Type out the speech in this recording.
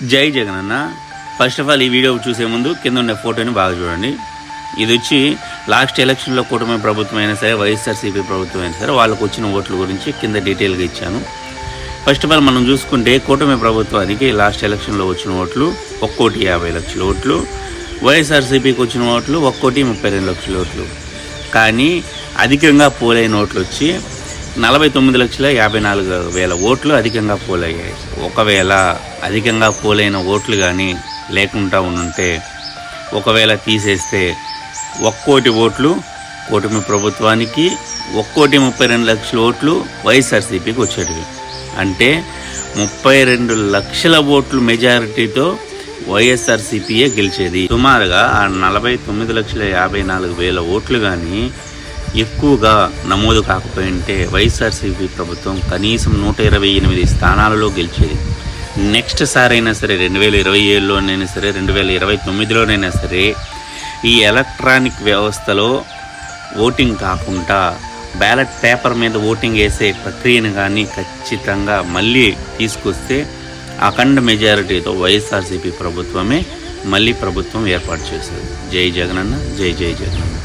జై జగన్ అన్న first of all ఈ వీడియో చూసే ముందు కింద ఉన్న ఫోటోని బాగా చూడండి. ఇది వచ్చి లాస్ట్ ఎలక్షన్లో కూటమి ప్రభుత్వం అయినా సరే వైఎస్ఆర్సీపీ ప్రభుత్వం అయినా సరే వాళ్ళకు వచ్చిన ఓట్ల గురించి కింద డీటెయిల్గా ఇచ్చాను. ఫస్ట్ ఆఫ్ ఆల్ మనం చూసుకుంటే కూటమి ప్రభుత్వానికి లాస్ట్ ఎలక్షన్లో వచ్చిన ఓట్లు ఒక్కోటి యాభై లక్షల ఓట్లు వైఎస్ఆర్సీపీకి వచ్చిన ఓట్లు ఒక్కోటి ముప్పై రెండు లక్షల ఓట్లు. కానీ అధికంగా పోలైన ఓట్లు వచ్చి నలభై తొమ్మిది లక్షల యాభై నాలుగు వేల ఓట్లు అధికంగా పోలయ్యాయి. ఒకవేళ అధికంగా పోలైన ఓట్లు కానీ లేకుండా ఉంటే ఒకవేళ తీసేస్తే ఒక్కోటి ఓట్లు కూటమి ప్రభుత్వానికి ఒక్కోటి ముప్పై రెండు లక్షల ఓట్లు వైఎస్ఆర్సీపీకి వచ్చేటివి. అంటే ముప్పై రెండు లక్షల ఓట్లు మెజారిటీతో వైఎస్ఆర్సీపీయే గెలిచేది. సుమారుగా ఆ నలభై తొమ్మిది లక్షల యాభై నాలుగు వేల ఓట్లు కానీ ఎక్కువగా నమోదు కాకపోయింటే వైఎస్ఆర్సీపీ ప్రభుత్వం కనీసం నూట ఇరవై ఎనిమిది స్థానాలలో గెలిచేది. నెక్స్ట్ సారైనా సరే రెండు వేల ఇరవై ఏడులోనైనా సరే రెండు వేల ఇరవై తొమ్మిదిలోనైనా సరే ఈ ఎలక్ట్రానిక్ వ్యవస్థలో ఓటింగ్ కాకుండా బ్యాలెట్ పేపర్ మీద ఓటింగ్ వేసే ప్రక్రియను కానీ ఖచ్చితంగా మళ్ళీ తీసుకొస్తే అఖండ మెజారిటీతో వైఎస్ఆర్సీపీ ప్రభుత్వమే మళ్ళీ ప్రభుత్వం ఏర్పాటు చేసేది. జై జగనన్న జై జై జగనన్న.